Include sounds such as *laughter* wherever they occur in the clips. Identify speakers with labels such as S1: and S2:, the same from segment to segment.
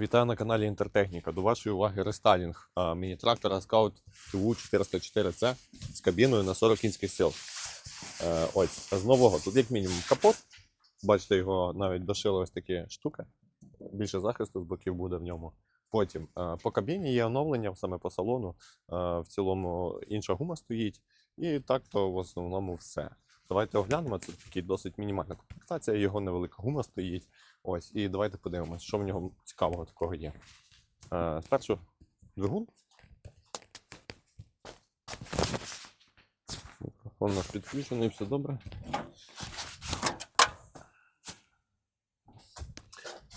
S1: Вітаю на каналі Інтертехніка. До вашої уваги рестайлінг міні-трактора Scout TU 404C з кабіною на 40 кінських сил. Е, ось, з нового тут як мінімум капот. Бачите, його навіть дошили ось такі штуки. Більше захисту з боків буде в ньому. Потім е, по кабіні є оновлення саме по салону. Е, в цілому інша гума стоїть. І так то в основному все. Давайте оглянемо. Це такий досить мінімальна комплектація, його невелика гума стоїть. Ось, і давайте подивимось, що в нього цікавого такого є. Е, спершу двигун. Мікрофон у нас підключений, все добре.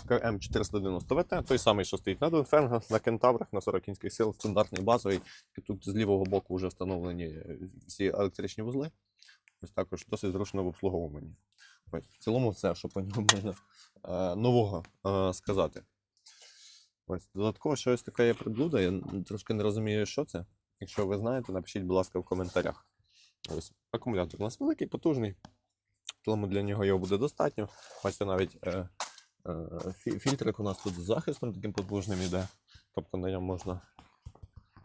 S1: КМ490 ВТ, той самий, що стоїть на Донфенга, на кентаврах, на 40 кінських сил, стандартний базовий. Тут з лівого боку вже встановлені е, всі електричні вузли. Ось також досить зручно в обслуговуванні. Ось, в цілому все, що по ньому *laughs* можна е, нового е, сказати. Ось, додатково ще ось така є приблуда. Я трошки не розумію, що це. Якщо ви знаєте, напишіть, будь ласка, в коментарях. Ось, акумулятор у нас великий, потужний. В для нього його буде достатньо. Бачите, навіть е, е, фільтрик у нас тут з захистом таким потужним іде. Тобто на ньому можна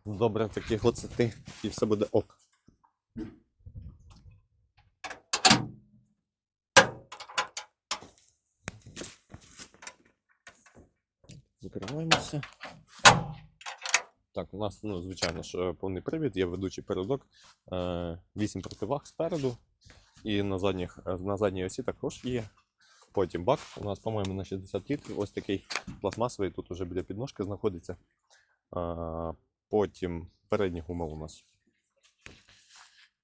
S1: добре такі глоцити і все буде ок. Закриваємося. Так, у нас, ну, звичайно ж, е, повний привід, є ведучий передок, 8 противаг спереду. І на, задніх, е, на задній осі також є. Потім бак у нас, по-моєму, на 60 літрів. Ось такий пластмасовий, тут уже біля підножки знаходиться. Потім передня гума у нас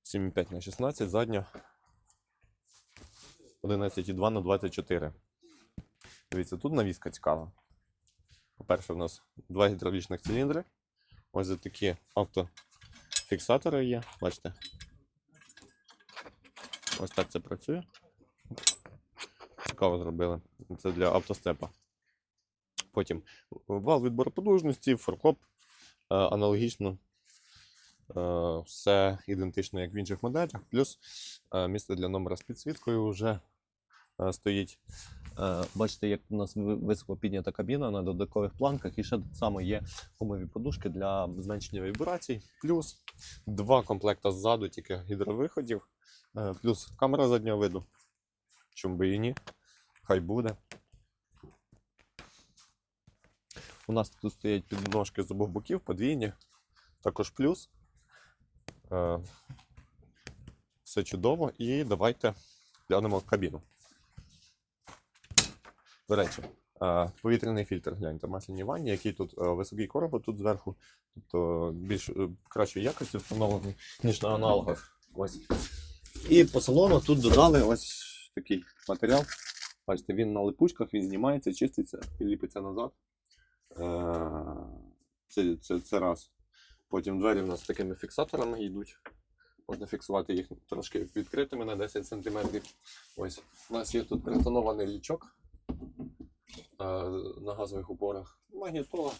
S1: 7,5 на 16, задня 11,2 на 24. Дивіться, тут навіска цікава. По-перше, у нас два гідравлічних циліндри. Ось за такі автофіксатори є. Бачите. Ось так це працює. Цікаво зробили. Це для автостепа. Потім вал відбору потужності, форкоп. Е, Аналогічно. Е, Все ідентично, як в інших моделях. Плюс е, місце для номера з підсвіткою вже стоїть. Е, Бачите, як у нас високо піднята кабіна на додаткових планках, і ще так само є гумові подушки для зменшення вібрацій. Плюс два комплекта ззаду, тільки гідровиходів, Е, плюс камера заднього виду. Чому би і ні? Хай буде. У нас тут стоять підножки з обох боків, подвійні. Також плюс. Е, Все чудово. І давайте глянемо кабіну. До речі, е, повітряний фільтр, гляньте, масляні ванні, який тут е, високий короб тут зверху, тобто більш е, кращої якості встановлений, ніж на аналогах. Ось. І по салону тут додали ось такий матеріал. Бачите, він на липучках, він знімається, чиститься і ліпиться назад. Е, Це, це, це раз. Потім двері в нас такими фіксаторами йдуть. Можна фіксувати їх трошки відкритими на 10 см. Ось. У нас є тут притонований лічок е, на газових упорах. Магнітола,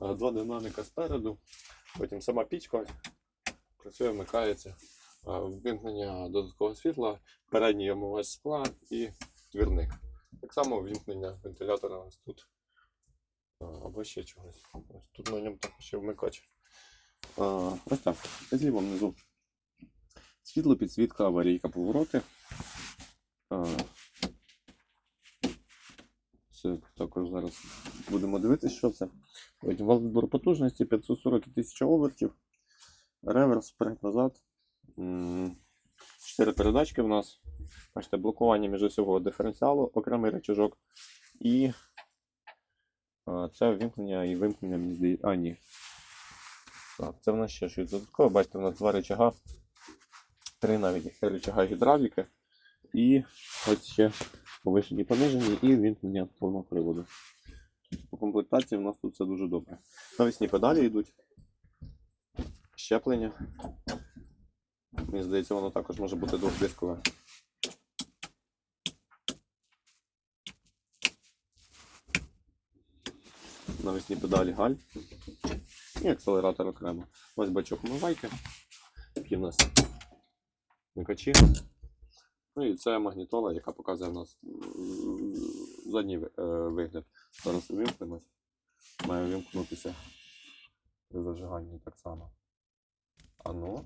S1: два динаміка спереду. Потім сама пічка працює, вмикається. Е, додаткового світла, передній омивач скла і двірник. Так само вімкнення вентилятора ось тут. Або ще чогось. Ось тут на ньому також ще вмикач. Ось так. Зліва внизу. Світло, підсвітка, аварійка, повороти. А, Це також зараз будемо дивитися, що це. Потім вал відбору потужності 540 і 1000 обертів. Реверс вперед-назад. М, Чотири передачки в нас. Бачите, блокування між усього диференціалу, окремий рычажок. І а, це вимкнення і вимкнення мені здається. А, ні. Так, це в нас ще щось додаткове. Бачите, в нас два рычага. Три навіть рычага гідравліки. І ось ще повишені понижені і вимкнення повного приводу. По комплектації в нас тут все дуже добре. Навісні педалі йдуть. Щеплення. Мені здається, воно також може бути двохдискове. Навісні педалі галь. І акселератор окремо. Ось бачок умивайки. Такі в нас микачі. Ну і це магнітола, яка показує у нас задній е, вигляд. Зараз увімкнемось. має вимкнутися при зажиганні так само. А ну.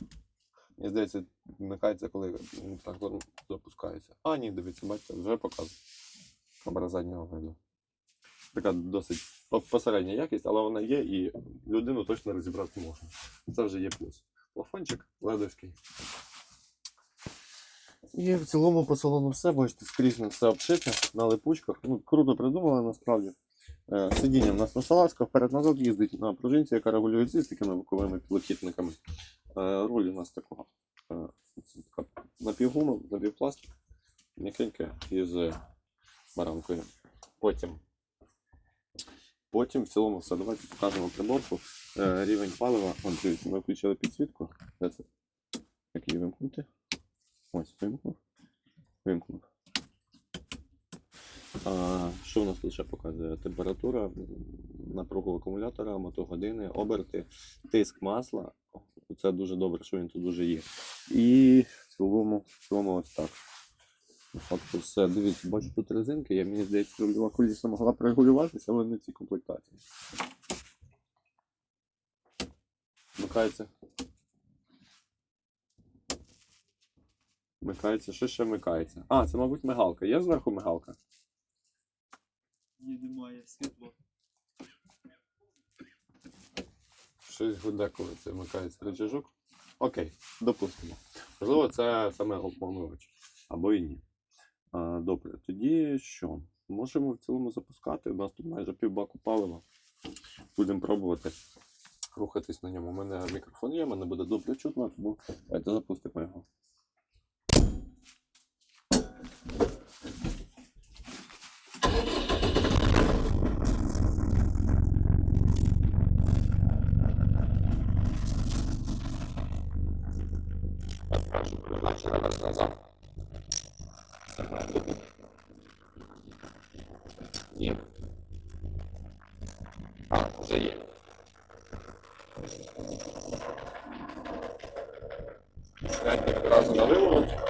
S1: Мені здається, вмикається, коли м, трактор запускається. А, ні, дивіться, бачите, вже показує. Камера заднього виду. Така досить посередня якість, але вона є і людину точно розібрати можна. Це вже є плюс. Плафончик ледовський. І в цілому по салону все, бачите, скрізь все обшите на липучках. Ну, круто придумали насправді. Е, Сидіння в нас на салазках, вперед-назад їздить на пружинці, яка регулюється з такими боковими підлокітниками. Е, Руль у нас такого. е, напівгума, напівпластик, м'якеньке із баранкою. Потім. Потім в цілому все. Давайте покажемо приборку. Рівень палива. Дивіться, ми включили підсвітку. Де це? Вимкнути? Ось, вимкнув. Вимкнув. А, що у нас тут ще показує? Температура, напругу акумулятора, мотогодини, оберти, тиск масла. Це дуже добре, що він тут дуже є. І в цілому, в цілому ось так. Факту все. Дивіться, бачу тут резинки. Я мені здається, рульова коліса могла б регулюватися, але не в цій комплектації. Вмикається. Вмикається. Що ще вмикається? А, це, мабуть, мигалка. Є зверху мигалка?
S2: Ні, немає світло.
S1: Щось гуде, коли це вмикається рычажок. Окей, допустимо. Можливо, це саме обманувач. Або і ні. А, добре, тоді що? Можемо в цілому запускати. У нас тут майже півбаку палива. Будемо пробувати рухатись на ньому. У мене мікрофон є, мене буде добре чутно, тому давайте запустимо його. Разом наливають.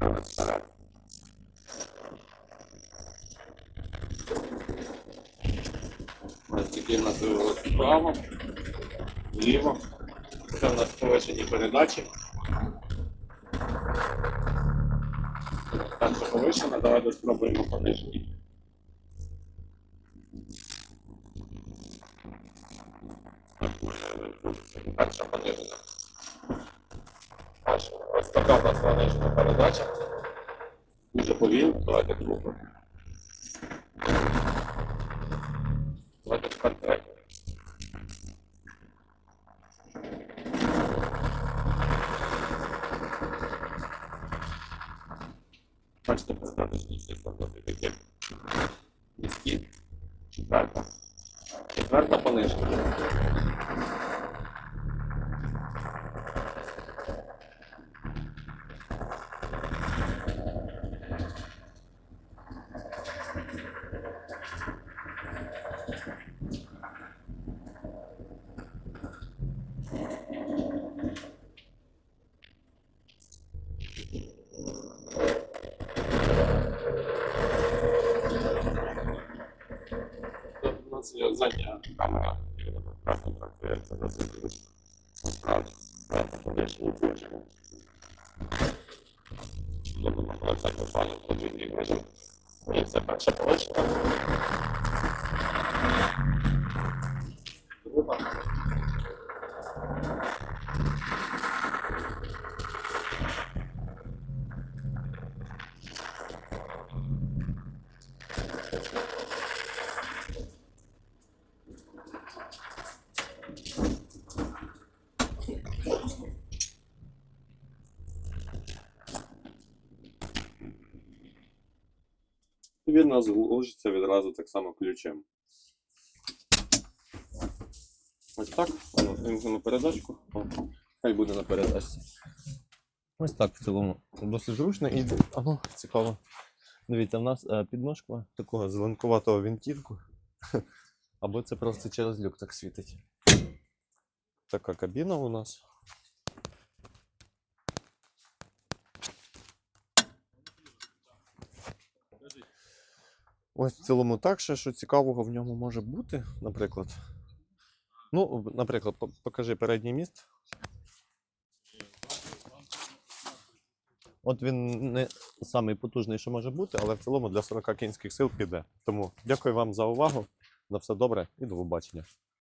S1: Ось у нас виворот вправо, вліво. Це у нас повишені передачі. Перша повишена, давайте спробуємо понижені. Перша понижена. Така у нас понижена передача. Дуже повільно, давайте другу. Давайте тепер третю. Бачите, передаточні всі стандарти такі. Низькі. Четверта. Четверта понижена. У нас є задня камера. і вона прекрасно працює, це досить зручно. Насправді, це повішені включено. Тобто, коли це буквально подвійний режим. І це перша повишена. Друга. І він нас глушиться відразу так само ключем. Ось так. Вимкнемо передачку. Хай буде на передачці. Ось так в цілому. Досить зручно і а ну, цікаво. Дивіться, в нас е, підножка такого зеленкуватого вінтівку. *laughs* Або це просто через люк так світить. Така кабіна у нас. Ось в цілому так, ще що цікавого в ньому може бути, наприклад. Ну, наприклад, покажи передній міст. От він не самий потужний, що може бути, але в цілому для 40 кінських сил піде. Тому дякую вам за увагу. На все добре і до побачення.